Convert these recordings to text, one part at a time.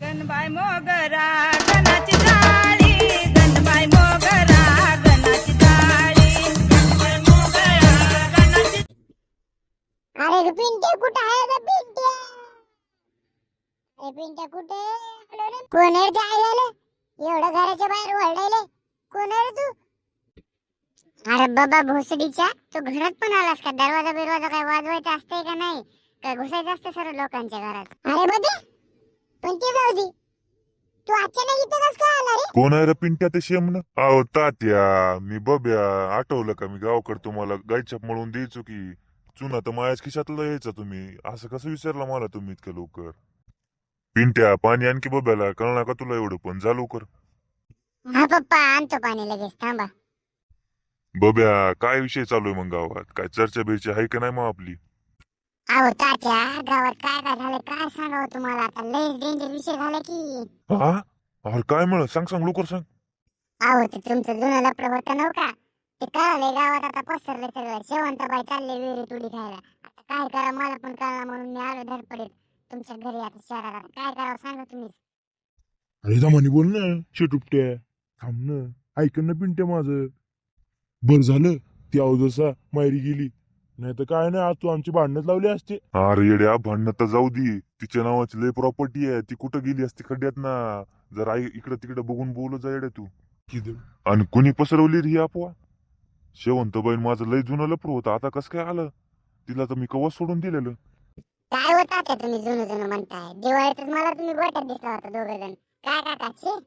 गणबाई मोगरा गणाची जाळी. मोगरा गणाची जाळी. मोगरा गणाची अरे आहे अरे कुठे? कोण आहे एवढं घराच्या बाहेर वळलेले कोण आहे तू? अरे बाबा भोसडीच्या? तो घरात पण आलास का? दरवाजा बिरवाजा काय वाजवायचा असतंय का नाही? काय घुसायचं असतं सर्व लोकांच्या घरात? अरे बदे पण ते जाऊ दे. तू अचानक इथं कस काय आला रे? कोण आहे रे पिंट्या ते शेमन? अहो तात्या मी बब्या आठवलं का मी गावाकडे तुम्हाला? गायछाप मळून द्यायचो की. चुना तर मायाच खिशातलं यायचा तुम्ही. असं कसं विचारला मला तुम्ही इतकं लवकर? पिंट्या पाणी आणखी बब्याला. कळणार का तुला एवढं? पण जा लवकर. हा पप्पा आणतो पाणी लगेच. थांबा. बब्या काय विषय चालू आहे मग गावात? काय चर्चा बिर्चा आहे का नाही मग आपली? अहो तात्या गावात काय काय झालं काय सांगावं तुम्हाला? आता लयच डेंजर विषय झाला की. हा? अरे काय म्हण? सांग सांग लवकर सांग. अहो ते तुमचं जुनं लपड होतं नव्ह का? ते कळालंय गावात आता पसरलं सगळं. शेवंताबाई चालले विहिरी तुडी खायला. आता काय करा मला पण कळला म्हणून मी आलो धडपडीत. तुमच्या घरी आता शहरात आता काय करावं सांगा तुम्ही अरे जमानी बोल ना. शेटुपट्या थांब ना. ऐक ना पिंट्या माझं. बर झालं. ती अवदसा मायरी गेली नाही तर काय नाही आज तू आमची भांडणच लावली असते. अरे येड्या भांडणं तर जाऊ दे. तिच्या नावाची लय प्रॉपर्टी आहे. ती कुठं गेली असती खड्ड्यात ना? जर आई इकडं तिकडं बघून बोलत जा येड्या तू. आणि कुणी पसरवली रे ही अफवा? शेवंतबाईन माझं लय जुनं लपड होतं. आता कसं काय आलं? तिला तर मी कवच सोडून दिलेलं. काय होता ते तुम्ही जुनं जुनं म्हणताय? दिवाळीतच मला तुम्ही गोट्यात दिसला होता दोघ जण. काय काका छे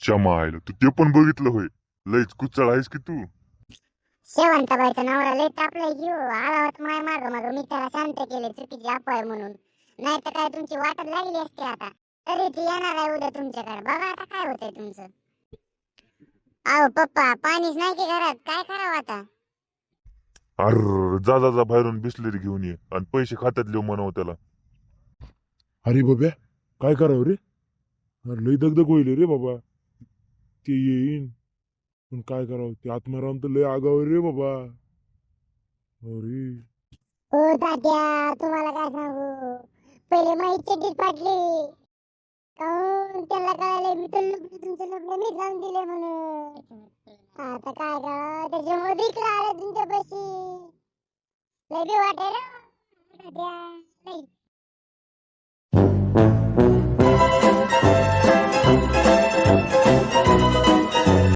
क्षमा आयलं. तू ते पण बघितलं होय. लयच कुचळ आहेस की तू. शेवंताबाईचा नवरा लय तापलाय की हो आला होता माय माग मग मी त्याला शांत केले चुकीची आहे म्हणून. नाही तर काय तुमची वाटत लागली असते आता. तरी ती येणार आहे उद्या तुमच्याकडे. बघा आता काय होतंय तुमचं. अहो पप्पा पाणीच नाही की घरात. काय करावं आता? अर जा जा जा बाहेरून बिसलेरी घेऊन ये आणि पैसे खात्यात लिहू म्हणावं त्याला. अरे बाब्या काय करावं रे? अरे लय दगदग होईल रे बाबा. ते येईन. पण काय करावं? ते आत्माराम तर लय आगाव रे बाबा. अरे. ओ दाद्या तुम्हाला काय सांगू? पहिले माहीत चड्डीत फाटली काहून? त्याला कळालं मी तर लग्न तुमचं लग्न मी जाऊन दिले म्हणून. आता काय करावं त्याच्यामुळे इकडे आलं तुमच्यापाशी. लय बी वाटेल रे तात्या